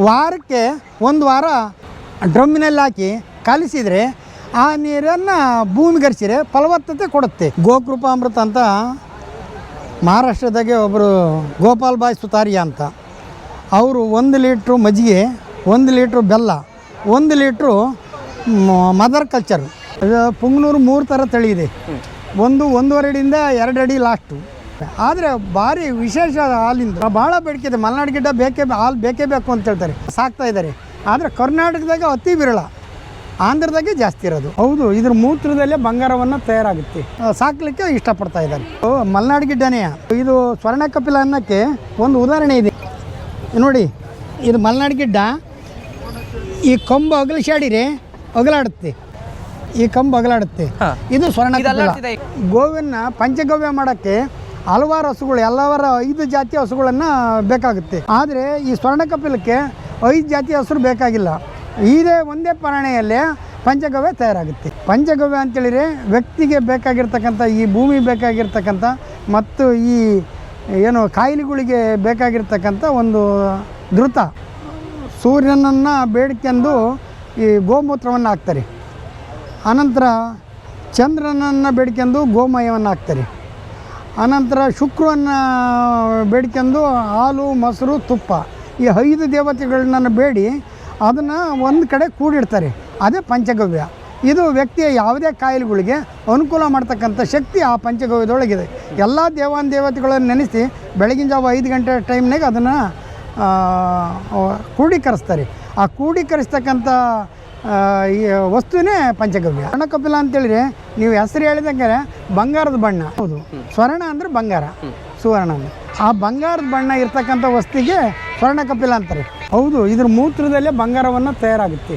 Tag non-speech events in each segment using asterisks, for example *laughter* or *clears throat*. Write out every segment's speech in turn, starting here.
ವಾರಕ್ಕೆ ಒಂದು ವಾರ ಡ್ರಮ್ಮಿನಲ್ಲಿ ಹಾಕಿ ಕಲಿಸಿದರೆ ಆ ನೀರನ್ನು ಭೂಮಿಗರಿಸಿದ್ರೆ ಫಲವತ್ತತೆ ಕೊಡುತ್ತೆ. ಗೋಕೃಪಾಮೃತ ಅಂತ ಮಹಾರಾಷ್ಟ್ರದಾಗೆ ಒಬ್ಬರು ಗೋಪಾಲ್ ಬಾಯ್ ಸುತಾರಿಯಾ ಅಂತ. ಅವರು ಒಂದು ಲೀಟ್ರು ಮಜ್ಜಿಗೆ ಒಂದು ಲೀಟ್ರು ಬೆಲ್ಲ ಒಂದು ಲೀಟ್ರು ಮದರ್ ಕಲ್ಚರ್. ಇದು ಪುಂಗ್ನೂರು ಮೂರು ಥರ ತಳಿ ಇದೆ. ಒಂದು ಒಂದೂವರೆ ಅಡಿಯಿಂದ ಎರಡು ಅಡಿ ಲಾಸ್ಟು. ಆದರೆ ಭಾರಿ ವಿಶೇಷ ಹಾಲಿಂದ. ಭಾಳ ಬೇಡಿಕೆ ಇದೆ. ಮಲೆನಾಡು ಗಿಡ್ಡ ಬೇಕೇ ಹಾಲು ಬೇಕೇ ಬೇಕು ಅಂತ ಹೇಳ್ತಾರೆ. ಸಾಕ್ತಾ ಇದ್ದಾರೆ. ಆದರೆ ಕರ್ನಾಟಕದಾಗ ಅತಿ ವಿರಳ. ಆಂಧ್ರದಾಗೆ ಜಾಸ್ತಿ ಇರೋದು. ಹೌದು ಇದ್ರ ಮೂತ್ರದಲ್ಲೇ ಬಂಗಾರವನ್ನು ತಯಾರಾಗುತ್ತೆ. ಸಾಕ್ಲಿಕ್ಕೆ ಇಷ್ಟಪಡ್ತಾ ಇದ್ದಾರೆ. ಓ, ಮಲೆನಾಡು ಗಿಡ್ಡನೇ. ಇದು ಸ್ವರ್ಣ ಕಪಿಲ ಅನ್ನಕ್ಕೆ ಒಂದು ಉದಾಹರಣೆ ಇದೆ. ನೋಡಿ ಇದು ಮಲೆನಾಡು ಗಿಡ್ಡ. ಈ ಕೊಂಬು ಅಗಲಿಸಾಡಿರಿ ಅಗಲಾಡುತ್ತೆ ಈ ಕಂಬು ಅಗಲಾಡುತ್ತೆ ಇದು ಸ್ವರ್ಣ ಗೋವಿನ ಪಂಚಗವ್ಯ ಮಾಡೋಕ್ಕೆ ಹಲವಾರು ಹಸುಗಳು, ಎಲ್ಲವರ ಐದು ಜಾತಿಯ ಹಸುಗಳನ್ನು ಬೇಕಾಗುತ್ತೆ. ಆದರೆ ಈ ಸ್ವರ್ಣ ಕಪಿಲಕ್ಕೆ ಐದು ಜಾತಿಯ ಹಸುರು ಬೇಕಾಗಿಲ್ಲ. ಇದೇ ಒಂದೇ ಪರಣೆಯಲ್ಲೇ ಪಂಚಗವ್ಯ ತಯಾರಾಗುತ್ತೆ. ಪಂಚಗವ್ಯ ಅಂತೇಳಿದರೆ ವ್ಯಕ್ತಿಗೆ ಬೇಕಾಗಿರ್ತಕ್ಕಂಥ, ಈ ಭೂಮಿ ಬೇಕಾಗಿರ್ತಕ್ಕಂಥ ಮತ್ತು ಈ ಏನು ಕಾಯಿಲೆಗಳಿಗೆ ಬೇಕಾಗಿರ್ತಕ್ಕಂಥ ಒಂದು ಧೃತ. ಸೂರ್ಯನನ್ನು ಬೇಡ್ಕೆಂದು ಈ ಗೋಮೂತ್ರವನ್ನು ಹಾಕ್ತಾರೆ. ಆನಂತರ ಚಂದ್ರನನ್ನು ಬೇಡ್ಕೆಂದು ಗೋಮಯವನ್ನು ಹಾಕ್ತಾರೆ. ಅನಂತರ ಶುಕ್ರವನ್ನು ಬೇಡ್ಕೊಂಡು ಹಾಲು, ಮೊಸರು, ತುಪ್ಪ. ಈ ಐದು ದೇವತೆಗಳನ್ನ ಬೇಡಿ, ಅದನ್ನು ಒಂದು ಕಡೆ ಕೂಡಿಡ್ತಾರೆ. ಅದೇ ಪಂಚಗವ್ಯ. ಇದು ವ್ಯಕ್ತಿಯ ಯಾವುದೇ ಕಾಯಿಲೆಗಳಿಗೆ ಅನುಕೂಲ ಮಾಡ್ತಕ್ಕಂಥ ಶಕ್ತಿ ಆ ಪಂಚಗವ್ಯದೊಳಗಿದೆ. ಎಲ್ಲ ದೇವಾನ್ ದೇವತೆಗಳನ್ನು ನೆನೆಸಿ ಬೆಳಗಿನ ಜಾವ ಐದು ಗಂಟೆ ಟೈಮ್ನಾಗ ಅದನ್ನು ಕ್ರೋಢೀಕರಿಸ್ತಾರೆ ಆ ಕ್ರೋಢೀಕರಿಸ್ತಕ್ಕಂಥ ಈ ವಸ್ತುವೇ ಪಂಚಗವ್ಯ. ಸ್ವರ್ಣಕಪಿಲ ಅಂತೇಳಿದ್ರೆ ನೀವು ಹೆಸರು ಹೇಳಿದಂಗೆ ಬಂಗಾರದ ಬಣ್ಣ. ಹೌದು. ಸ್ವರ್ಣ ಅಂದ್ರೆ ಬಂಗಾರ. ಸುವರ್ಣ ಅಂದ್ರೆ. ಆ ಬಂಗಾರದ ಬಣ್ಣ ಇರ್ತಕ್ಕಂಥ ಸ್ವರ್ಣ ಕಪಿಲ ಅಂತಾರೆ. ಹೌದು, ಇದ್ರ ಮೂತ್ರದಲ್ಲೇ ಬಂಗಾರವನ್ನು ತಯಾರಾಗುತ್ತೆ.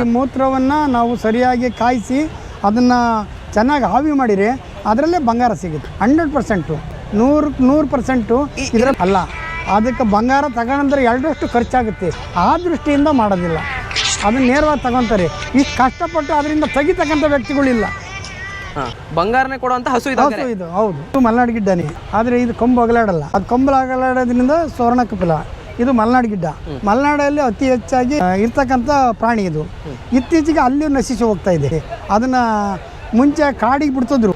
ಈ ಮೂತ್ರವನ್ನು ನಾವು ಸರಿಯಾಗಿ ಕಾಯಿಸಿ ಅದನ್ನು ಚೆನ್ನಾಗಿ ಆವಿ ಮಾಡಿದರೆ ಅದರಲ್ಲೇ ಬಂಗಾರ ಸಿಗುತ್ತೆ. Hundred percent. ನೂರು ನೂರು ಪರ್ಸೆಂಟು ಇದರ ಅಲ್ಲ. ಅದಕ್ಕೆ ಬಂಗಾರ ತಗೊಂಡ್ರೆ ಎರಡರಷ್ಟು ಖರ್ಚಾಗುತ್ತೆ. ಆ ದೃಷ್ಟಿಯಿಂದ ಮಾಡೋದಿಲ್ಲ. ಅದನ್ನ ನೇರವಾಗಿ ತಗೊತಾರೆ. ಈ ಕಷ್ಟಪಟ್ಟು ಅದರಿಂದ ತೆಗಿತಕ್ಕಂಥ ವ್ಯಕ್ತಿಗಳಿಲ್ಲ. ಬಂಗಾರನೇ ಕೊಡುವಂತ ಹಸು ಇದೆ ಹೌದು ಇದು ಹೌದು. ಇದು ಮಲೆನಾಡು ಗಿಡ್ಡನೇ ಆದರೆ ಇದು ಕೊಂಬು ಅಗಲಾಡಲ್ಲ. ಅದು ಕೊಂಬು ಅಗಲಾಡೋದ್ರಿಂದ ಸ್ವರ್ಣ ಕಪಿಲ. ಇದು ಮಲೆನಾಡು ಗಿಡ್ಡ. ಮಲೆನಾಡಲ್ಲಿ ಅತಿ ಹೆಚ್ಚಾಗಿ ಇರ್ತಕ್ಕಂಥ ಪ್ರಾಣಿ ಇದು. ಇತ್ತೀಚೆಗೆ ಅಲ್ಲಿ ನಶಿಸಿ ಹೋಗ್ತಾ ಇದೆ. ಅದನ್ನು ಮುಂಚೆ ಕಾಡಿಗೆ ಬಿಡ್ತಿದ್ರು.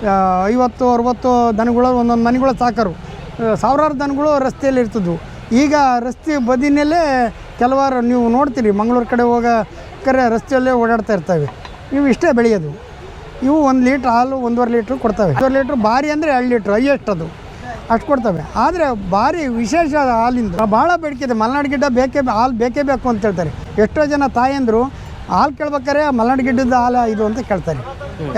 ಐವತ್ತು ಅರವತ್ತು ದನಗಳು ಒಂದೊಂದು ಮನೆಗಳು ಸಾಕರು. ಸಾವಿರಾರು ದನಗಳು ರಸ್ತೆಯಲ್ಲಿ ಇರ್ತಿದ್ವು. ಈಗ ರಸ್ತೆ ಬದಿನಲ್ಲೇ ಕೆಲವಾರು ನೀವು ನೋಡ್ತೀರಿ, ಮಂಗಳೂರು ಕಡೆ ಹೋಗೋ ಕರೆ ರಸ್ತೆಯಲ್ಲೇ ಓಡಾಡ್ತಾ ಇರ್ತವೆ. ಇವು ಇಷ್ಟೇ ಬೆಳೆಯೋದು. ಇವು ಒಂದು ಲೀಟ್ರ್ ಹಾಲು ಒಂದೂವರೆ ಲೀಟ್ರ್ ಕೊಡ್ತವೆ. ಒಂದೂವರೆ ಲೀಟ್ರ್ ಭಾರಿ ಅಂದರೆ ಎರಡು ಲೀಟ್ರ್, ಹೈಯೆಸ್ಟ್ ಅದು. ಅಷ್ಟು ಕೊಡ್ತವೆ. ಆದರೆ ಭಾರಿ ವಿಶೇಷ ಹಾಲಿಂದ. ಭಾಳ ಬೇಡಿಕೆ ಇದೆ. ಮಲೆನಾಡು ಗಿಡ್ಡ ಬೇಕೇ ಹಾಲು ಬೇಕೇ ಬೇಕು ಅಂತ ಹೇಳ್ತಾರೆ. ಎಷ್ಟೋ ಜನ ತಾಯಂದರು ಹಾಲು ಕೇಳ್ಬೇಕಾರೆ ಮಲೆನಾಡು ಗಿಡ್ಡದ ಹಾಲು ಇದು ಅಂತ ಕೇಳ್ತಾರೆ.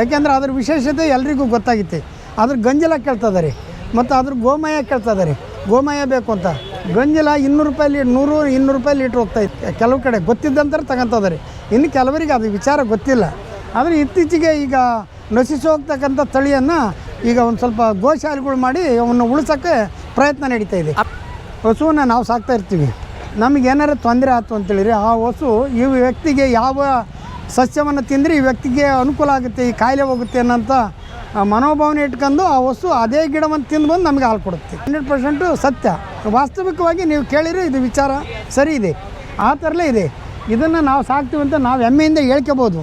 ಯಾಕೆಂದ್ರೆ ಅದ್ರ ವಿಶೇಷತೆ ಎಲ್ರಿಗೂ ಗೊತ್ತಾಗಿತ್ತು. ಅದ್ರ ಗಂಜಲ ಕೇಳ್ತಾ ಇದ್ದಾರೆ ಮತ್ತು ಅದ್ರ ಗೋಮಯ ಕೇಳ್ತಾ ಇದ್ದಾರೆ ಗೋಮಯ ಬೇಕು ಅಂತ. ಗಂಜಲ ಇನ್ನೂರು ರೂಪಾಯಿ ಲೀಟ್ ನೂರು ಇನ್ನೂರು ರೂಪಾಯಿ ಲೀಟ್ರ್ ಹೋಗ್ತಾ ಇತ್ತು. ಕೆಲವು ಕಡೆ ಗೊತ್ತಿದ್ದಂತಾರೆ ತಗೊಂತದ್ರಿ ಇನ್ನು ಕೆಲವರಿಗೆ ಅದು ವಿಚಾರ ಗೊತ್ತಿಲ್ಲ. ಆದರೆ ಇತ್ತೀಚೆಗೆ ಈಗ ನಶಿಸಿ ಹೋಗ್ತಕ್ಕಂಥ ತಳಿಯನ್ನು ಈಗ ಒಂದು ಸ್ವಲ್ಪ ಗೋಶಾಲೆಗಳು ಮಾಡಿ ಅವನ್ನು ಉಳಿಸೋಕ್ಕೆ ಪ್ರಯತ್ನ ನಡೀತಾ ಇದೆ. ಹಸುವನ್ನ ನಾವು ಸಾಕ್ತಾ ಇರ್ತೀವಿ. ನಮಗೆ ಏನಾರು ತೊಂದರೆ ಆಯ್ತು ಅಂತೇಳಿದ್ರೆ ಆ ಹಸು ಈ ವ್ಯಕ್ತಿಗೆ ಯಾವ ಸಸ್ಯವನ್ನು ತಿಂದರೆ ಈ ವ್ಯಕ್ತಿಗೆ ಅನುಕೂಲ ಆಗುತ್ತೆ ಈ ಕಾಯಿಲೆ ಹೋಗುತ್ತೆ ಅನ್ನೋಂಥ ಮನೋಭಾವನೆ ಇಟ್ಕೊಂಡು ಆ ಹಸು ಅದೇ ಗಿಡವನ್ನು ತಿಂದು ಬಂದು ನಮಗೆ ಹಾಲು ಕೊಡುತ್ತೆ. ಹಂಡ್ರೆಡ್ ಪರ್ಸೆಂಟು ಸತ್ಯ. ವಾಸ್ತವಿಕವಾಗಿ ನೀವು ಕೇಳಿರೋ ಇದು ವಿಚಾರ ಸರಿ ಇದೆ. ಆ ಥರಲೇ ಇದೆ. ಇದನ್ನು ನಾವು ಸಾಕ್ತೀವಿ ಅಂತ ನಾವು ಹೆಮ್ಮೆಯಿಂದ ಹೇಳ್ಕೋಬೋದು.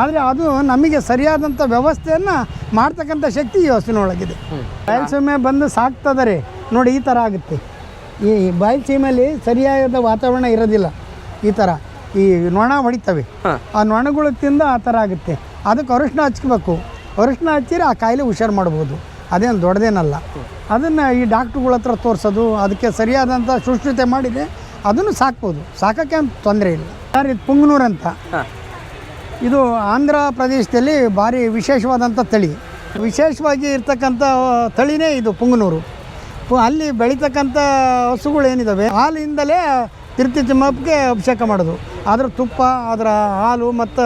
ಆದರೆ ಅದು ನಮಗೆ ಸರಿಯಾದಂಥ ವ್ಯವಸ್ಥೆಯನ್ನು ಮಾಡ್ತಕ್ಕಂಥ ಶಕ್ತಿ ಈ ಹಸುವಿನೊಳಗಿದೆ ಬಯಲುಸೀಮೆ ಬಂದು ಸಾಕ್ತದರೆ ನೋಡಿ ಈ ಥರ ಆಗುತ್ತೆ. ಈ ಬಯಲುಸೀಮೆಯಲ್ಲಿ ಸರಿಯಾದ ವಾತಾವರಣ ಇರೋದಿಲ್ಲ ಈ ಥರ. ಈ ನೊಣ ಹೊಡಿತವೆ. ಆ ನೊಣಗಳು ತಿಂದು ಆ ಥರ ಆಗುತ್ತೆ. ಅದಕ್ಕೆ ಅರಿಶಿನ ಹಚ್ಕೋಬೇಕು ಅರಿಶಿನ ಹಚ್ಚಿದ್ರೆ ಆ ಕಾಯಿಲೆ ಹುಷಾರು ಮಾಡ್ಬೋದು. ಅದೇನು ದೊಡ್ಡದೇನಲ್ಲ. ಅದನ್ನು ಈ ಡಾಕ್ಟ್ರುಗಳ ಹತ್ರ ತೋರಿಸೋದು ಅದಕ್ಕೆ ಸರಿಯಾದಂಥ ಸುಶ್ರೂತೆ ಮಾಡಿದೆ ಅದನ್ನು ಸಾಕ್ಬೋದು. ಸಾಕೋಕ್ಕೆ ತೊಂದರೆ ಇಲ್ಲ. ಸರ್ ಇದು ಪುಂಗನೂರು ಅಂತ? ಇದು ಆಂಧ್ರ ಪ್ರದೇಶದಲ್ಲಿ ಭಾರಿ ವಿಶೇಷವಾದಂಥ ತಳಿ. ವಿಶೇಷವಾಗಿ ಇರ್ತಕ್ಕಂಥ ತಳಿನೇ ಇದು ಪುಂಗನೂರು. ಅಲ್ಲಿ ಬೆಳೀತಕ್ಕಂಥ ಹಸುಗಳು ಏನಿದ್ದಾವೆ ಹಾಲಿಂದಲೇ ತಿರುತಿ ತಿಮ್ಮಪ್ಪಗೆ ಅಭಿಷೇಕ ಮಾಡೋದು. ಅದರ ತುಪ್ಪ ಅದರ ಹಾಲು ಮತ್ತು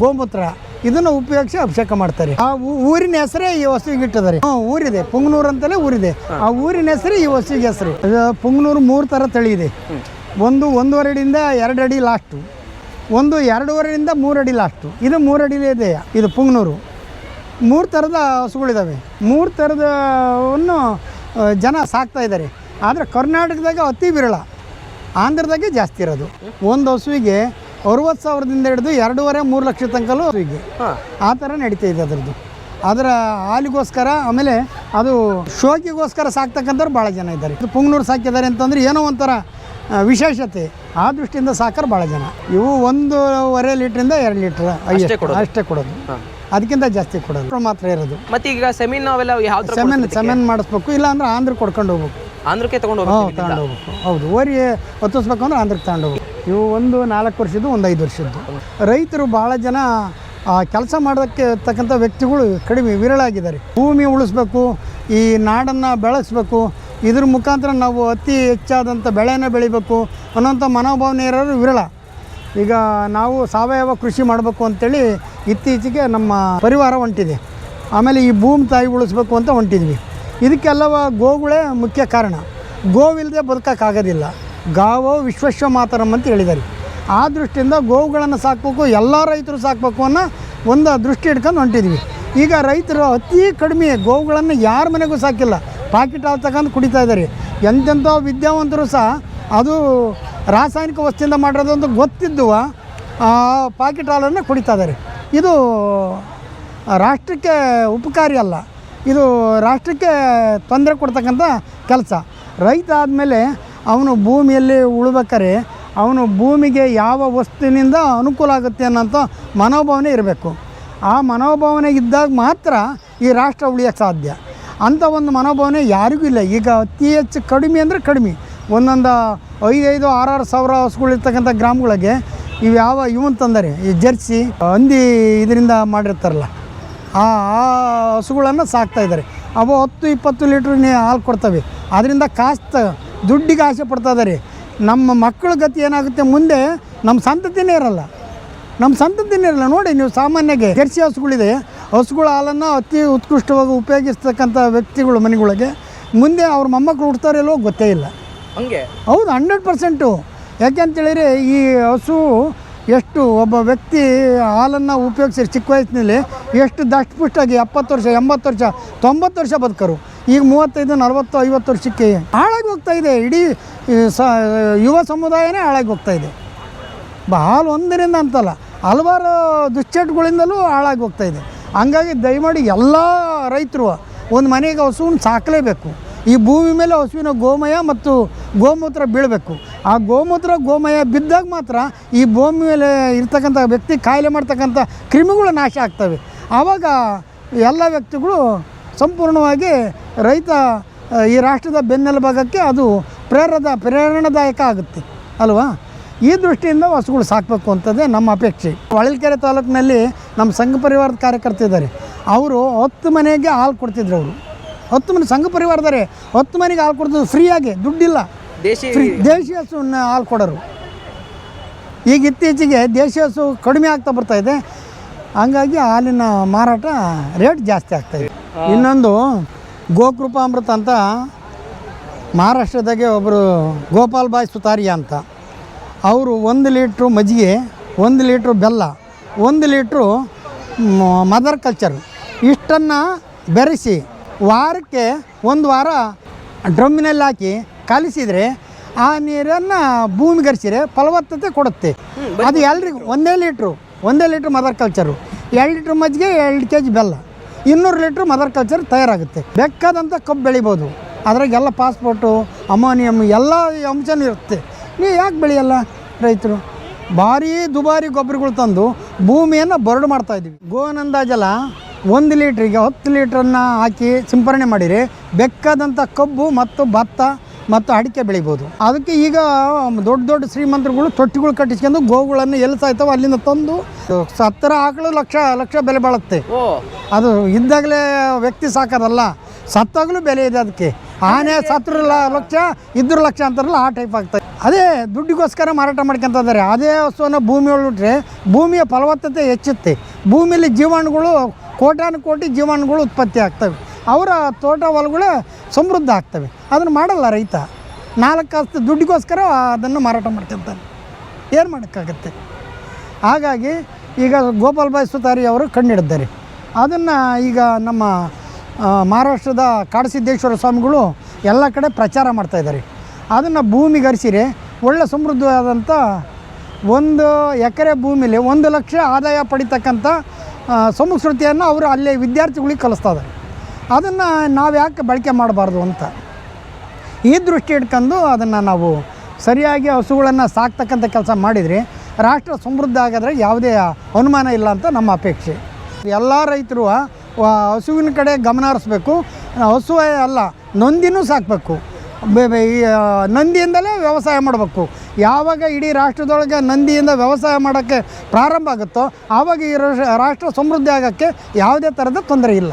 ಗೋಮೂತ್ರ. ಇದನ್ನು ಉಪಯೋಗಿಸಿ ಅಭಿಷೇಕ ಮಾಡ್ತಾರೆ. ಆ ಊರಿನ ಹೆಸರೇ ಈ ಹಸುವಿಗೆ ಇಟ್ಟಿದ್ದಾರೆ. ಊರಿದೆ ಪುಂಗನೂರು ಅಂತಲೇ ಊರಿದೆ. ಆ ಊರಿನ ಹೆಸರೇ ಈ ವಸ್ತುವಿಗೆ ಹೆಸರು. ಇದು ಪುಂಗನೂರು ಮೂರು ಥರ ತಳಿ ಇದೆ. ಒಂದು ಒಂದೂವರೆ ಅಡಿಯಿಂದ ಎರಡು ಅಡಿ ಲಾಸ್ಟು ಒಂದು ಎರಡೂವರೆಯಿಂದ ಮೂರು ಅಡಿ ಲಾಸ್ಟು ಇದು ಮೂರು ಅಡಿಲೇ ಇದೆ. ಇದು ಪುಂಗನೂರು. ಮೂರು ಥರದ ಹಸುಗಳಿದ್ದಾವೆ ಮೂರು ಥರದವನ್ನು ಜನ ಸಾಕ್ತಾ ಇದ್ದಾರೆ. ಆದರೆ ಕರ್ನಾಟಕದಾಗ ಅತಿ ವಿರಳ. ಆಂಧ್ರದಾಗೆ ಜಾಸ್ತಿ ಇರೋದು. ಒಂದು ಹಸುವಿಗೆ ಅರುವತ್ತು ಸಾವಿರದಿಂದ ಹಿಡಿದು ಎರಡೂವರೆ ಮೂರು ಲಕ್ಷ ತನಕಲೂ ಈಗ ಆ ಥರ ನಡೀತಾ ಇದೆ ಅದರದ್ದು. ಅದರ ಹಾಲಿಗೋಸ್ಕರ ಆಮೇಲೆ ಅದು ಶೋಕಿಗೋಸ್ಕರ ಸಾಕ್ತಕ್ಕಂಥವ್ರು ಭಾಳ ಜನ ಇದ್ದಾರೆ. ಇದು ಪುಂಗ್ನೂರು ಸಾಕಿದ್ದಾರೆ ಅಂತಂದ್ರೆ ಏನೋ ಒಂಥರ ವಿಶೇಷತೆ. ಆ ದೃಷ್ಟಿಯಿಂದ ಸಾಕರ್ ಭಾಳ ಜನ. ಇವು ಒಂದೂವರೆ ಲೀಟ್ರಿಂದ ಎರಡು ಲೀಟ್ರ್ ಅಷ್ಟೇ ಕೊಡೋದು? ಅದಕ್ಕಿಂತ ಜಾಸ್ತಿ ಕೊಡೋದು. ಮಾತ್ರ ಇರೋದು. ಮತ್ತೆ ಈಗ ಸೆಮಿನ್ ಅವೆಲ್ಲ ಯಾವ ಸೆಮೆನ್ ಸೆಮೆನ್ ಮಾಡಿಸ್ಬೇಕು ಇಲ್ಲ ಅಂದ್ರೆ ಆಂಧ್ರ ಕೊಡ್ಕೊಂಡು ಹೋಗ್ಬೇಕು. ಆಂಧ್ರಕ್ಕೆ ತಗೊಂಡು ಹಾಂ ತಗೊಂಡು ಹೋಗ್ಬೇಕು. ಹೌದು ಓರಿ ಹೊತ್ತಿಸ್ಬೇಕು ಅಂದ್ರೆ ಆಂಧ್ರಕ್ಕೆ ತಗೊಂಡು ಹೋಗ್ಬೇಕು. ಇವು ಒಂದು ನಾಲ್ಕು ವರ್ಷದ್ದು, ಒಂದು ಐದು ವರ್ಷದ್ದು. ರೈತರು ಭಾಳ ಜನ ಕೆಲಸ ಮಾಡೋದಕ್ಕೆ ತಕ್ಕಂಥ ವ್ಯಕ್ತಿಗಳು ಕಡಿಮೆ ವಿರಳಾಗಿದ್ದಾರೆ. ಭೂಮಿ ಉಳಿಸ್ಬೇಕು, ಈ ನಾಡನ್ನು ಬೆಳೆಸಬೇಕು, ಇದ್ರ ಮುಖಾಂತರ ನಾವು ಅತಿ ಹೆಚ್ಚಾದಂಥ ಬೆಳೆನ ಬೆಳಿಬೇಕು ಅನ್ನೋಂಥ ಮನೋಭಾವನೆ ಇರೋರು ವಿರಳ. ಈಗ ನಾವು ಸಾವಯವ ಕೃಷಿ ಮಾಡಬೇಕು ಅಂತೇಳಿ ಇತ್ತೀಚೆಗೆ ನಮ್ಮ ಪರಿವಾರ ಹೊಂಟಿದೆ. ಆಮೇಲೆ ಈ ಭೂಮಿ ತಾಯಿ ಉಳಿಸ್ಬೇಕು ಅಂತ ಹೊಂಟಿದ್ವಿ. ಇದಕ್ಕೆಲ್ಲವ ಗೋಗಳೇ ಮುಖ್ಯ ಕಾರಣ. ಗೋವಿಲ್ಲದೆ ಬದುಕೋಕ್ಕಾಗೋದಿಲ್ಲ. ಗಾವೋ ವಿಶ್ವೇಶ್ವ ಮಾತರಂ ಅಂತ ಹೇಳಿದ್ದಾರೆ. ಆ ದೃಷ್ಟಿಯಿಂದ ಗೋವುಗಳನ್ನು ಸಾಕಬೇಕು, ಎಲ್ಲ ರೈತರು ಸಾಕಬೇಕು ಅನ್ನೋ ಒಂದು ದೃಷ್ಟಿ ಇಟ್ಕೊಂಡು ಹೊಂಟಿದ್ವಿ. ಈಗ ರೈತರು ಅತಿ ಕಡಿಮೆ ಗೋವುಗಳನ್ನು ಯಾರ ಮನೆಗೂ ಸಾಕಿಲ್ಲ. ಪಾಕಿಟ್ ಹಾಲು ತಗೊಂಡು ಕುಡಿತಾ ಇದ್ದಾರೆ. ಎಂತೆಂಥ ವಿದ್ಯಾವಂತರು ಸಹ ಅದು ರಾಸಾಯನಿಕ ವಸ್ತುವಿಂದ ಮಾಡಿರೋದು ಅಂತ ಗೊತ್ತಿದ್ದು ಪಾಕಿಟ್ ಹಾಲನ್ನು ಕುಡಿತಾ ಇದ್ದಾರೆ. ಇದು ರಾಷ್ಟ್ರಕ್ಕೆ ಉಪಕಾರಿ ಅಲ್ಲ. ಇದು ರಾಷ್ಟ್ರಕ್ಕೆ ತೊಂದರೆ ಕೊಡ್ತಕ್ಕಂಥ ಕೆಲಸ. ರೈತ ಆದಮೇಲೆ ಅವನು ಭೂಮಿಯಲ್ಲಿ ಉಳ್ಬೇಕಾರೆ ಅವನು ಭೂಮಿಗೆ ಯಾವ ವಸ್ತುವಿನಿಂದ ಅನುಕೂಲ ಆಗುತ್ತೆ ಅನ್ನೋಂಥ ಮನೋಭಾವನೆ ಇರಬೇಕು. ಆ ಮನೋಭಾವನೆ ಇದ್ದಾಗ ಮಾತ್ರ ಈ ರಾಷ್ಟ್ರ ಉಳಿಯೋಕೆ ಸಾಧ್ಯ. ಅಂಥ ಒಂದು ಮನೋಭಾವನೆ ಯಾರಿಗೂ ಇಲ್ಲ. ಈಗ ಅತಿ ಹೆಚ್ಚು ಕಡಿಮೆ ಅಂದರೆ ಕಡಿಮೆ. ಒಂದೊಂದು ಐದೈದು, ಆರಾರು ಸಾವಿರ ಹಸುಗಳಿರ್ತಕ್ಕಂಥ ಗ್ರಾಮಗಳಿಗೆ ಇವು ಯಾವ ಇವನ್ ಈ ಜರ್ಸಿ, ಹಂದಿ ಇದರಿಂದ ಮಾಡಿರ್ತಾರಲ್ಲ, ಆ ಆ ಹಸುಗಳನ್ನು ಸಾಕ್ತಾಯಿದ್ದಾರೆ ಅವು ಹತ್ತು, ಇಪ್ಪತ್ತು ಲೀಟ್ರ್ ನೀ ಹಾಲು ಕೊಡ್ತವೆ. ಅದರಿಂದ ಕಾಸ್ತ ದುಡ್ಡಿಗೆ ಆಸೆ ಪಡ್ತಾ ಇದ್ದಾರೆ ನಮ್ಮ ಮಕ್ಕಳ ಗತಿ ಏನಾಗುತ್ತೆ ಮುಂದೆ ನಮ್ಮ ಸಂತತಿನೇ ಇರಲ್ಲ. ನಮ್ಮ ಸಂತತಿನೇ ಇರಲ್ಲ. ನೋಡಿ ನೀವು ಸಾಮಾನ್ಯಗೆ ಜರ್ಸಿ ಹಸುಗಳಿದೆ. ಹಸುಗಳ ಹಾಲನ್ನು ಅತಿ ಉತ್ಕೃಷ್ಟವಾಗಿ ಉಪಯೋಗಿಸ್ತಕ್ಕಂಥ ವ್ಯಕ್ತಿಗಳು ಮನೆಗಳಿಗೆ. ಮುಂದೆ ಅವ್ರ ಮೊಮ್ಮಕ್ಕಳು ಹುಡ್ತಾರಿಲ್ಲೋ ಗೊತ್ತೇ ಇಲ್ಲ. ಹಂಗೆ? ಹೌದು ಹಂಡ್ರೆಡ್ ಪರ್ಸೆಂಟು. ಯಾಕೆಂತೇಳಿದರೆ ಈ ಹಸು ಎಷ್ಟು ಒಬ್ಬ ವ್ಯಕ್ತಿ ಹಾಲನ್ನು ಉಪಯೋಗಿಸಿ ಚಿಕ್ಕ ವಯಸ್ಸಿನಲ್ಲಿ ಎಷ್ಟು ದಷ್ಟಪುಷ್ಟಾಗಿ ಎಪ್ಪತ್ತು ವರ್ಷ ಎಂಬತ್ತು ವರ್ಷ ತೊಂಬತ್ತು ವರ್ಷ ಬದುಕರು. ಈಗ ಮೂವತ್ತೈದು, ನಲವತ್ತು, ಐವತ್ತು ವರ್ಷಕ್ಕೆ ಹಾಳಾಗಿ ಹೋಗ್ತಾ ಇದೆ. ಇಡೀ ಸ, ಯುವ ಸಮುದಾಯನೇ ಹಾಳಾಗಿ ಹೋಗ್ತಾ ಇದೆ. ಬಹಳ ಒಂದರಿಂದ ಅಂತಲ್ಲ, ಹಲವಾರು ದುಶ್ಚಟಗಳಿಂದಲೂ ಹಾಳಾಗಿ ಹೋಗ್ತಾ ಇದೆ. ಹಂಗಾಗಿ ದಯಮಾಡಿ ಎಲ್ಲ ರೈತರು ಒಂದು ಮನೆಗೆ ಹಸುವನ್ನು ಸಾಕಲೇಬೇಕು. ಈ ಭೂಮಿ ಮೇಲೆ ಹಸುವಿನ ಗೋಮಯ ಮತ್ತು ಗೋಮೂತ್ರ ಬೀಳಬೇಕು. ಆ ಗೋಮೂತ್ರ, ಗೋಮಯ ಬಿದ್ದಾಗ ಮಾತ್ರ ಈ ಭೂಮಿ ಮೇಲೆ ಇರ್ತಕ್ಕಂಥ ವ್ಯಕ್ತಿ ಕಾಯಿಲೆ ಮಾಡ್ತಕ್ಕಂಥ ಕ್ರಿಮಿಗಳು ನಾಶ ಆಗ್ತವೆ. ಆವಾಗ ಎಲ್ಲ ವ್ಯಕ್ತಿಗಳು ಸಂಪೂರ್ಣವಾಗಿ ರೈತ ಈ ರಾಷ್ಟ್ರದ ಬೆನ್ನೆಲುಬಾಗಕ್ಕೆ ಅದು ಪ್ರೇರದ ಪ್ರೇರಣಾದಾಯಕ ಆಗುತ್ತೆ ಅಲ್ವಾ? ಈ ದೃಷ್ಟಿಯಿಂದ ಹಸುಗಳು ಸಾಕಬೇಕು ಅಂತದೇ ನಮ್ಮ ಅಪೇಕ್ಷೆ. ಹೊಳಲ್ಕೆರೆ ತಾಲೂಕಿನಲ್ಲಿ ನಮ್ಮ ಸಂಘ ಪರಿವಾರದ ಕಾರ್ಯಕರ್ತ ಇದ್ದಾರೆ. ಅವರು ಹತ್ತು ಮನೆಗೆ ಹಾಲು ಕೊಡ್ತಿದ್ರು ಅವರು. ಹತ್ತು ಮನೆ ಸಂಘ ಪರಿವಾರದಾರೆ ಹತ್ತು ಮನೆಗೆ ಹಾಲು ಕೊಡ್ತಿದ್ರು ಫ್ರೀಯಾಗಿ ದುಡ್ಡಿಲ್ಲ. ದೇಶಿ ಫ್ರೀ ದೇಶಿ ಹಸುವನ್ನ ಹಾಲು ಕೊಡೋರು. ಈಗ ಇತ್ತೀಚೆಗೆ ದೇಶಿ ಹಸು ಕಡಿಮೆ ಆಗ್ತಾ ಬರ್ತಾ ಇದೆ. ಹಂಗಾಗಿ ಹಾಲಿನ ಮಾರಾಟ ರೇಟ್ ಜಾಸ್ತಿ ಆಗ್ತಾ ಇದೆ. ಇನ್ನೊಂದು ಗೋಕೃಪಾಮೃತ ಅಂತ ಮಹಾರಾಷ್ಟ್ರದಾಗೆ ಒಬ್ಬರು ಗೋಪಾಲ್ ಬಾಯ್ ಸುತಾರಿಯಾ ಅಂತ. ಅವರು ಒಂದು ಲೀಟ್ರು ಮಜ್ಜಿಗೆ ಒಂದು ಲೀಟ್ರು ಬೆಲ್ಲ ಒಂದು ಲೀಟ್ರು ಮದರ್ ಕಲ್ಚರ್ ಇಷ್ಟನ್ನು ಬೆರೆಸಿ ವಾರಕ್ಕೆ ಒಂದು ವಾರ ಡ್ರಮ್ಮಿನಲ್ಲಿ ಹಾಕಿ ಕಲಿಸಿದರೆ ಆ ನೀರನ್ನು ಭೂಮಿಗರಿಸಿದ್ರೆ ಫಲವತ್ತತೆ ಕೊಡುತ್ತೆ. ಅದು ಎಲ್ರಿಗೂ ಒಂದೇ ಲೀಟ್ರು ಒಂದೇ ಲೀಟ್ರ್ ಮದರ್ ಕಲ್ಚರು ಎರಡು ಲೀಟ್ರ್ ಮಜ್ಜಿಗೆ ಎರಡು ಕೆ ಜಿ ಬೆಲ್ಲ. ಇನ್ನೂರು ಲೀಟ್ರ್ ಮದರ್ ಕಲ್ಚರ್ ತಯಾರಾಗುತ್ತೆ. ಬೇಕಾದಂಥ ಕಬ್ಬು ಬೆಳಿಬೋದು. ಅದ್ರಾಗೆಲ್ಲ ಪಾಸ್ಪೋರ್ಟು ಅಮೋನಿಯಮ್ ಎಲ್ಲ ಅಂಶನೂ ಇರುತ್ತೆ. ನೀವು ಯಾಕೆ ಬೆಳೆಯಲ್ಲ ರೈತರು? ಭಾರೀ ದುಬಾರಿ ಗೊಬ್ಬರಗಳು ತಂದು ಭೂಮಿಯನ್ನು ಬರಡು ಮಾಡ್ತಾ ಇದ್ದೀವಿ ಗೋನಂದ ಜಲ ಒಂದು ಲೀಟ್ರಿಗೆ ಹತ್ತು ಲೀಟ್ರನ್ನು ಹಾಕಿ ಸಿಂಪರಣೆ ಮಾಡಿರಿ ಬೇಕಾದಂಥ ಕಬ್ಬು ಮತ್ತು ಭತ್ತ ಮತ್ತು ಅಡಿಕೆ ಬೆಳಿಬೋದು. ಅದಕ್ಕೆ ಈಗ ದೊಡ್ಡ ದೊಡ್ಡ ಶ್ರೀಮಂತರುಗಳು ತೊಟ್ಟಿಗಳು ಕಟ್ಟಿಸ್ಕೊಂಡು ಗೋವುಗಳನ್ನು ಎಲ್ಲಿ ಸಾಯ್ತಾವೆ ಅಲ್ಲಿಂದ ತಂದು ಸತ್ತರ ಆಕಳು ಲಕ್ಷ ಲಕ್ಷ ಬೆಲೆ ಬಾಳುತ್ತೆ. ಅದು ಇದ್ದಾಗಲೇ ವ್ಯಕ್ತಿ ಸಾಕೋದಲ್ಲ ಸತ್ತಾಗಲೂ ಬೆಲೆ ಇದೆ ಅದಕ್ಕೆ. ಆನೆ ಸತ್ರ ಲಕ್ಷ ಇದ್ರ ಲಕ್ಷ ಅಂತಾರಲ್ಲ ಆ ಟೈಪ್ ಆಗ್ತದೆ ಅದೇ ದುಡ್ಡಿಗೋಸ್ಕರ ಮಾರಾಟ ಮಾಡ್ಕೊಂತ ಇದ್ದಾರೆ ಅದೇ ವಸ್ತುವನ್ನು ಭೂಮಿ ಒಳಗಿಟ್ರೆ ಭೂಮಿಯ ಫಲವತ್ತತೆ ಹೆಚ್ಚುತ್ತೆ. ಭೂಮಿಯಲ್ಲಿ ಜೀವಾಣುಗಳು ಕೋಟಾನು ಕೋಟಿ ಜೀವಾಣುಗಳು ಉತ್ಪತ್ತಿ ಆಗ್ತವೆ. ಅವರ ತೋಟ ಹೊಲಗಳು ಸಮೃದ್ಧ ಆಗ್ತವೆ. ಅದನ್ನು ಮಾಡಲ್ಲ ರೈತ. ನಾಲ್ಕು ಕಾಸು ದುಡ್ಡಿಗೋಸ್ಕರ ಅದನ್ನು ಮಾರಾಟ ಮಾಡ್ಕೊತಾನೆ ಏನು ಮಾಡೋಕ್ಕಾಗತ್ತೆ? ಹಾಗಾಗಿ ಈಗ ಗೋಪಾಲ್ ಬಾಯ್ ಸುತಾರಿ ಅವರು ಕಂಡಿಡಿದ್ದಾರೆ ಅದನ್ನು ಈಗ ನಮ್ಮ ಮಹಾರಾಷ್ಟ್ರದ ಕಾಡಸಿದ್ದೇಶ್ವರ ಸ್ವಾಮಿಗಳು ಎಲ್ಲ ಕಡೆ ಪ್ರಚಾರ ಮಾಡ್ತಾಯಿದ್ದಾರೆ ಅದನ್ನು ಭೂಮಿಗರಿಸಿರೆ ಒಳ್ಳೆ ಸಮೃದ್ಧವಾದಂಥ ಒಂದು ಎಕರೆ ಭೂಮಿಲಿ ಒಂದು ಲಕ್ಷ ಆದಾಯ ಪಡಿತಕ್ಕಂಥ ಸಂಸ್ಕೃತಿಯನ್ನು ಅವರು ಅಲ್ಲೇ ವಿದ್ಯಾರ್ಥಿಗಳಿಗೆ ಕಲಿಸ್ತಾ ಇದ್ದಾರೆ. ಅದನ್ನು ನಾವು ಯಾಕೆ ಬಳಕೆ ಮಾಡಬಾರ್ದು ಅಂತ? ಈ ದೃಷ್ಟಿ ಇಟ್ಕೊಂಡು ಅದನ್ನು ನಾವು ಸರಿಯಾಗಿ ಹಸುಗಳನ್ನು ಸಾಕ್ತಕ್ಕಂಥ ಕೆಲಸ ಮಾಡಿದರೆ ರಾಷ್ಟ್ರ ಸಮೃದ್ಧ ಆಗೋದ್ರೆ ಯಾವುದೇ ಅನುಮಾನ ಇಲ್ಲ ಅಂತ ನಮ್ಮ ಅಪೇಕ್ಷೆ. ಎಲ್ಲ ರೈತರು ಹಸುವಿನ ಕಡೆ ಗಮನ ಹರಿಸ್ಬೇಕು. ಹಸುವೇ ಅಲ್ಲ, ನೊಂದಿನೂ ಸಾಕಬೇಕು. ನಂದಿಯಿಂದಲೇ ವ್ಯವಸಾಯ ಮಾಡಬೇಕು. ಯಾವಾಗ ಇಡೀ ರಾಷ್ಟ್ರದೊಳಗೆ ನಂದಿಯಿಂದ ವ್ಯವಸಾಯ ಮಾಡೋಕ್ಕೆ ಪ್ರಾರಂಭ ಆಗುತ್ತೋ, ಆವಾಗ ಈ ರಾಷ್ಟ್ರ ಸಮೃದ್ಧಿ ಆಗೋಕ್ಕೆ ಯಾವುದೇ ಥರದ ತೊಂದರೆ ಇಲ್ಲ.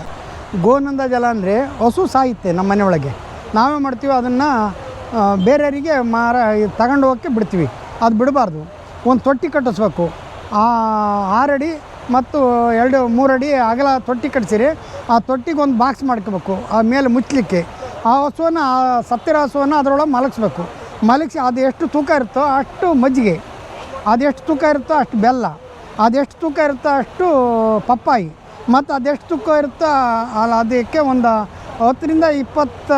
ಗೋನಂದ ಜಲ ಅಂದರೆ ಹಸು ಸಾಯುತ್ತೆ ನಮ್ಮ ಮನೆಯೊಳಗೆ. ನಾವೇ ಮಾಡ್ತೀವಿ ಅದನ್ನು ಬೇರೆಯವರಿಗೆ ಮಾರ, ತಗೊಂಡು ಹೋಗೋಕ್ಕೆ ಬಿಡ್ತೀವಿ. ಅದು ಬಿಡಬಾರ್ದು. ಒಂದು ತೊಟ್ಟಿ ಕಟ್ಟಿಸ್ಬೇಕು. ಆರಡಿ ಮತ್ತು ಎರಡು, ಮೂರಡಿ ಅಗಲ ತೊಟ್ಟಿ ಕಟ್ಟಿಸಿರಿ ಆ ತೊಟ್ಟಿಗೆ ಒಂದು ಬಾಕ್ಸ್ ಮಾಡ್ಕೋಬೇಕು. ಆ ಮೇಲೆ ಮುಚ್ಚಲಿಕ್ಕೆ. ಆ ಹಸುವನ್ನು, ಆ ಸತ್ತಿರ ಹಸುವನ್ನು ಅದರೊಳಗೆ ಮಲಗಿಸ್ಬೇಕು. ಮಲಗಿಸಿ ಅದು ಎಷ್ಟು ತೂಕ ಇರುತ್ತೋ ಅಷ್ಟು ಮಜ್ಜಿಗೆ. ಅದೆಷ್ಟು ತೂಕ ಇರುತ್ತೋ ಅಷ್ಟು ಬೆಲ್ಲ. ಅದೆಷ್ಟು ತೂಕ ಇರುತ್ತೋ ಅಷ್ಟು ಪಪ್ಪಾಯಿ. ಮತ್ತು ಅದೆಷ್ಟು ತುಕ್ಕ ಇರುತ್ತೋ ಅಲ್ಲ ಅದಕ್ಕೆ ಒಂದು ಹತ್ತರಿಂದ ಇಪ್ಪತ್ತು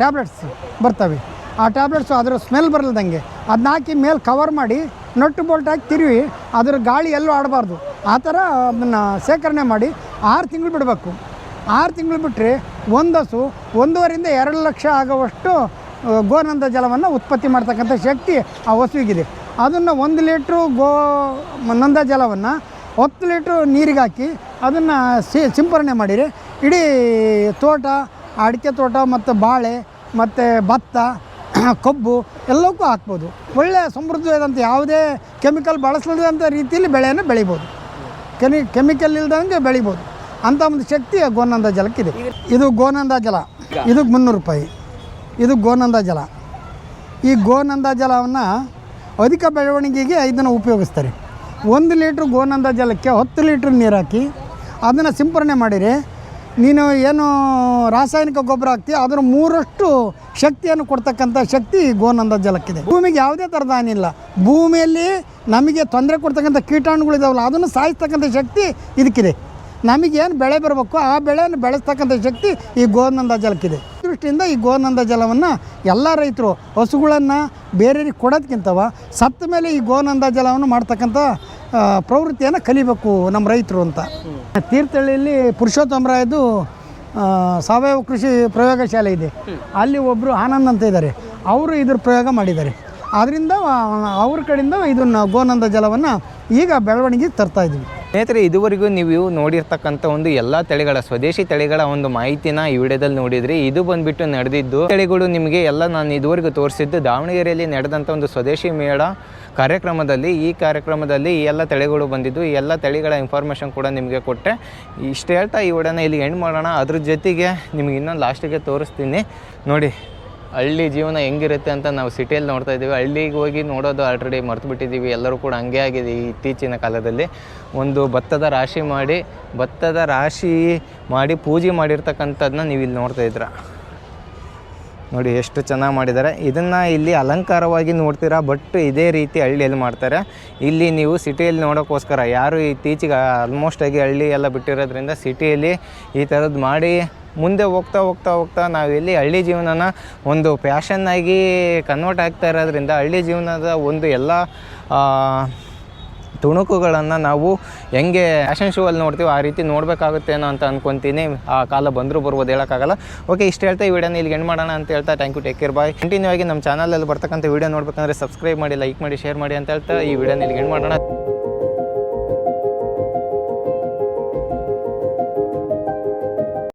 ಟ್ಯಾಬ್ಲೆಟ್ಸ್ ಬರ್ತವೆ. ಆ ಟ್ಯಾಬ್ಲೆಟ್ಸು ಅದರ ಸ್ಮೆಲ್ ಬರಲ್ದಂಗೆ. ಅದನ್ನ ಹಾಕಿ ಮೇಲೆ ಕವರ್ ಮಾಡಿ ನಟ್ಟು ಬೋಲ್ಟ್ ಹಾಕಿ ತಿರುವಿ, ಅದರ ಗಾಳಿ ಎಲ್ಲೂ ಆಡಬಾರ್ದು. ಆ ಥರ ಅದನ್ನು ಶೇಖರಣೆ ಮಾಡಿ ಆರು ತಿಂಗಳು ಬಿಡಬೇಕು. ಆರು ತಿಂಗಳು ಬಿಟ್ಟರೆ ಒಂದು ಹಸು ಒಂದೂವರೆಯಿಂದ ಎರಡು ಲಕ್ಷ ಆಗುವಷ್ಟು ಗೋನಂದ ಜಲವನ್ನು ಉತ್ಪತ್ತಿ ಮಾಡ್ತಕ್ಕಂಥ ಶಕ್ತಿ ಆ ಹಸುವಿಗಿದೆ ಅದನ್ನು ಒಂದು ಲೀಟ್ರು ಗೋ, ನಂದ ಜಲವನ್ನು ಹತ್ತು ಲೀಟ್ರು ನೀರಿಗೆ ಹಾಕಿ ಅದನ್ನು ಸಿ ಸಿಂಪರಣೆ ಮಾಡಿರಿ. ಇಡೀ ತೋಟ, ಅಡಿಕೆ ತೋಟ ಮತ್ತು ಬಾಳೆ ಮತ್ತು ಭತ್ತ, *clears throat* ಕಬ್ಬು ಎಲ್ಲಕ್ಕೂ ಹಾಕ್ಬೋದು. ಒಳ್ಳೆಯ ಸಮೃದ್ಧವಾದಂಥ ಯಾವುದೇ ಕೆಮಿಕಲ್ ಬಳಸಲಿದಂಥ ರೀತಿಯಲ್ಲಿ ಬೆಳೆಯನ್ನು ಬೆಳಿಬೋದು. ಕೆಮಿ ಕೆಮಿಕಲ್ ಇಲ್ದಂಗೆ ಬೆಳಿಬೋದು. ಅಂಥ ಒಂದು ಶಕ್ತಿ ಗೋನಂದ ಜಲಕ್ಕಿದೆ. ಇದು ಗೋನಂದ ಜಲ. ಇದಕ್ಕೆ ಮುನ್ನೂರು ರೂಪಾಯಿ. ಇದು ಗೋನಂದ ಜಲ. ಈ ಗೋನಂದ ಜಲವನ್ನು ಅಧಿಕ ಬೆಳವಣಿಗೆಗೆ ಇದನ್ನು ಉಪಯೋಗಿಸ್ತಾರೆ. ಒಂದು ಲೀಟ್ರ್ ಗೋನಂದ ಜಲಕ್ಕೆ ಹತ್ತು ಲೀಟ್ರ್ ನೀರು ಹಾಕಿ ಅದನ್ನು ಸಿಂಪರಣೆ ಮಾಡಿರಿ. ನೀನು ಏನು ರಾಸಾಯನಿಕ ಗೊಬ್ಬರ ಹಾಕ್ತಿ ಅದರ ಮೂರಷ್ಟು ಶಕ್ತಿಯನ್ನು ಕೊಡ್ತಕ್ಕಂಥ ಶಕ್ತಿ ಗೋನಂದ ಜಲಕ್ಕಿದೆ. ಭೂಮಿಗೆ ಯಾವುದೇ ಥರದ ಹಾನಿಲ್ಲ ಭೂಮಿಯಲ್ಲಿ ನಮಗೆ ತೊಂದರೆ ಕೊಡ್ತಕ್ಕಂಥ ಕೀಟಾಣುಗಳಿದಾವಲ್ಲ ಅದನ್ನು ಸಾಯಿಸ್ತಕ್ಕಂಥ ಶಕ್ತಿ ಇದಕ್ಕಿದೆ. ನಮಗೇನು ಬೆಳೆ ಬರಬೇಕು ಆ ಬೆಳೆಯನ್ನು ಬೆಳೆಸ್ತಕ್ಕಂಥ ಶಕ್ತಿ ಈ ಗೋನಂದ ಜಲಕ್ಕಿದೆ. ದೃಷ್ಟಿಯಿಂದ ಈ ಗೋನಂದ ಜಲವನ್ನು ಎಲ್ಲ ರೈತರು ಹಸುಗಳನ್ನು ಬೇರೆಯವ್ರಿಗೆ ಕೊಡೋದಕ್ಕಿಂತವ ಸತ್ತ ಮೇಲೆ ಈ ಗೋನಂದ ಜಲವನ್ನು ಮಾಡ್ತಕ್ಕಂಥ ಪ್ರವೃತ್ತಿಯನ್ನು ಕಲಿಬೇಕು ನಮ್ಮ ರೈತರು ಅಂತ. ತೀರ್ಥಹಳ್ಳಿಯಲ್ಲಿ ಪುರುಷೋತ್ತಮರಾಯದು ಸಾವಯವ ಕೃಷಿ ಪ್ರಯೋಗಶಾಲೆ ಇದೆ. ಅಲ್ಲಿ ಒಬ್ಬರು ಆನಂದ್ ಅಂತ ಇದ್ದಾರೆ. ಅವರು ಇದ್ರ ಪ್ರಯೋಗ ಮಾಡಿದ್ದಾರೆ. ಆದ್ದರಿಂದ ಅವ್ರ ಕಡೆಯಿಂದ ಇದನ್ನು ಗೋನಂದ ಜಲವನ್ನು ಈಗ ಬೆಳವಣಿಗೆ ತರ್ತಾ ಇದ್ದೀವಿ. ಸ್ನೇಹಿತರೆ, ಇದುವರೆಗೂ ನೀವು ನೋಡಿರ್ತಕ್ಕಂಥ ಒಂದು ಎಲ್ಲ ತಳಿಗಳ, ಸ್ವದೇಶಿ ತಳಿಗಳ ಒಂದು ಮಾಹಿತಿನ ಈ ವಿಡಿಯೋದಲ್ಲಿ ನೋಡಿದ್ರಿ. ಇದು ಬಂದ್ಬಿಟ್ಟು ನಡೆದಿದ್ದು, ತಳಿಗಳು ನಿಮಗೆ ಎಲ್ಲ ನಾನು ಇದುವರೆಗೂ ತೋರಿಸಿದ್ದು ದಾವಣಗೆರೆಯಲ್ಲಿ ನಡೆದಂಥ ಒಂದು ಸ್ವದೇಶಿ ಮೇಳ. ಕಾರ್ಯಕ್ರಮದಲ್ಲಿ, ಈ ಕಾರ್ಯಕ್ರಮದಲ್ಲಿ ಈ ಎಲ್ಲ ತಳಿಗಳು ಬಂದಿದ್ದು, ಈ ಎಲ್ಲ ತಳಿಗಳ ಇನ್ಫಾರ್ಮೇಷನ್ ಕೂಡ ನಿಮಗೆ ಕೊಟ್ಟೆ. ಇಷ್ಟು ಹೇಳ್ತಾ ಈ ವಿಡಿಯೋನ ಇಲ್ಲಿ ಎಂಡ್ ಮಾಡೋಣ. ಅದ್ರ ಜೊತೆಗೆ ನಿಮ್ಗೆ ಇನ್ನೊಂದು ಲಾಸ್ಟಿಗೆ ತೋರಿಸ್ತೀನಿ. ನೋಡಿ, ಹಳ್ಳಿ ಜೀವನ ಹೆಂಗಿರುತ್ತೆ ಅಂತ ನಾವು ಸಿಟಿಯಲ್ಲಿ ನೋಡ್ತಾ ಇದ್ದೀವಿ. ಹಳ್ಳಿಗೆ ಹೋಗಿ ನೋಡೋದು ಆಲ್ರೆಡಿ ಮರ್ತು ಬಿಟ್ಟಿದ್ದೀವಿ. ಎಲ್ಲರೂ ಕೂಡ ಹಂಗೆ ಆಗಿದೆ ಈ ಇತ್ತೀಚಿನ ಕಾಲದಲ್ಲಿ. ಒಂದು ಭತ್ತದ ರಾಶಿ ಮಾಡಿ, ಭತ್ತದ ರಾಶಿ ಮಾಡಿ ಪೂಜೆ ಮಾಡಿರ್ತಕ್ಕಂಥದ್ದನ್ನ ನೀವು ಇಲ್ಲಿ ನೋಡ್ತಾ ಇದ್ದೀರಾ. ನೋಡಿ ಎಷ್ಟು ಚೆನ್ನಾಗಿ ಮಾಡಿದ್ದಾರೆ. ಇದನ್ನು ಇಲ್ಲಿ ಅಲಂಕಾರವಾಗಿ ನೋಡ್ತೀರಾ ಬಟ್ ಇದೇ ರೀತಿ ಹಳ್ಳಿಯಲ್ಲಿ ಮಾಡ್ತಾರೆ. ಇಲ್ಲಿ ನೀವು ಸಿಟಿಯಲ್ಲಿ ನೋಡೋಕ್ಕೋಸ್ಕರ ಯಾರು ಇತ್ತೀಚೆಗೆ ಆಲ್ಮೋಸ್ಟ್ ಆಗಿ ಹಳ್ಳಿ ಎಲ್ಲ ಬಿಟ್ಟಿರೋದ್ರಿಂದ ಸಿಟಿಯಲ್ಲಿ ಈ ಥರದ್ದು ಮಾಡಿ ಮುಂದೆ ಹೋಗ್ತಾ ಹೋಗ್ತಾ ಹೋಗ್ತಾ ನಾವು ಇಲ್ಲಿ ಹಳ್ಳಿ ಜೀವನನ ಒಂದು ಪ್ಯಾಷನ್ನಾಗಿ ಕನ್ವರ್ಟ್ ಆಗ್ತಾ ಇರೋದ್ರಿಂದ ಹಳ್ಳಿ ಜೀವನದ ಒಂದು ಎಲ್ಲ ತುಣುಕುಗಳನ್ನು ನಾವು ಹೆಂಗೆ ಫ್ಯಾಷನ್ ಶೋ ಅಲ್ಲಿ ನೋಡ್ತೀವಿ ಆ ರೀತಿ ನೋಡಬೇಕಾಗುತ್ತೇನೋ ಅಂತ ಅನ್ಕೊತೀನಿ. ಆ ಕಾಲ ಬಂದರೂ ಬರ್ಬೋದು, ಹೇಳೋಕ್ಕಾಗಲ್ಲ. ಓಕೆ ಇಷ್ಟು ಹೇಳ್ತಾ ಈ ವಿಡಿಯೋನ ಇಲ್ಲಿ ಎಂಡ್ ಮಾಡೋಣ ಅಂತ ಹೇಳ್ತಾ thank you take care bye continue ಆಗಿ ನಮ್ಮ ಚಾನಲಲ್ಲಿ ಬರ್ತಕ್ಕಂಥ ವಿಡಿಯೋ ನೋಡ್ಬೇಕಂದ್ರೆ ಸಬ್ಸ್ಕ್ರೈಬ್ ಮಾಡಿ ಲೈಕ್ ಮಾಡಿ ಶೇರ್ ಮಾಡಿ ಅಂತ ಹೇಳ್ತಾ ಈ ವಿಡಿಯೋನ ಇಲ್ಲಿ ಎಂಡ್ ಮಾಡೋಣ.